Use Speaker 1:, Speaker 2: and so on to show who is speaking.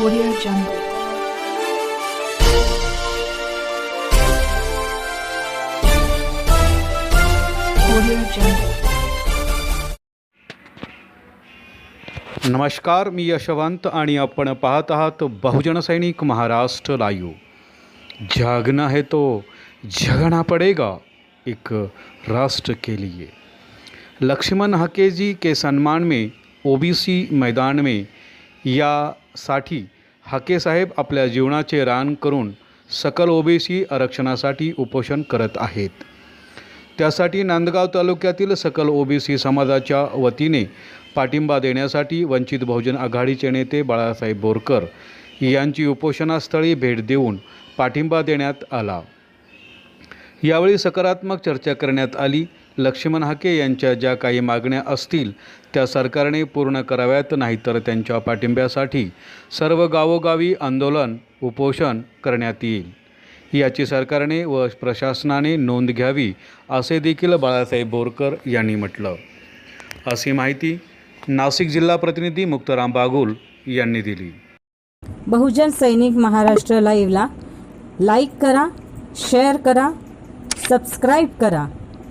Speaker 1: Audio Jungle. Audio Jungle.
Speaker 2: नमस्कार, मी यशवंत आणि आपण पाहत आहात बहुजन सैनिक महाराष्ट्र लाईव्ह जागना है तो जगना पड़ेगा एक राष्ट्र के लिए लक्ष्मण हकेजी के सम्मान में, ओबीसी मैदान में यासाठी हकेसाहेब आपल्या जीवनाचे रान करून सकल ओबीसी आरक्षणासाठी उपोषण करत आहेत. त्यासाठी नांदगाव तालुक्यातील सकल ओबीसी समाजाच्या वतीने पाठिंबा देण्यासाठी वंचित बहुजन आघाडीचे नेते बाळासाहेब बोरकर यांची उपोषणास्थळी भेट देऊन पाठिंबा देण्यात आला. यावेळी सकारात्मक चर्चा करण्यात आली. लक्ष्मण हाके यांच्या ज्या काही मागण्या असतील त्या सरकारने पूर्ण कराव्यात नाहीतर त्यांच्या पाठिंब्यासाठी सर्व गावोगावी आंदोलन उपोषण करण्यात येईल. याची सरकारने व प्रशासनाने नोंद घ्यावी असे देखील बाळासाहेब बोरकर यांनी म्हटलं. अशी माहिती नाशिक जिल्हा प्रतिनिधी मुक्ताराम बागुल यांनी दिली.
Speaker 3: बहुजन सैनिक महाराष्ट्र लाईव्हला लाईक करा शेअर करा सबस्क्राईब करा.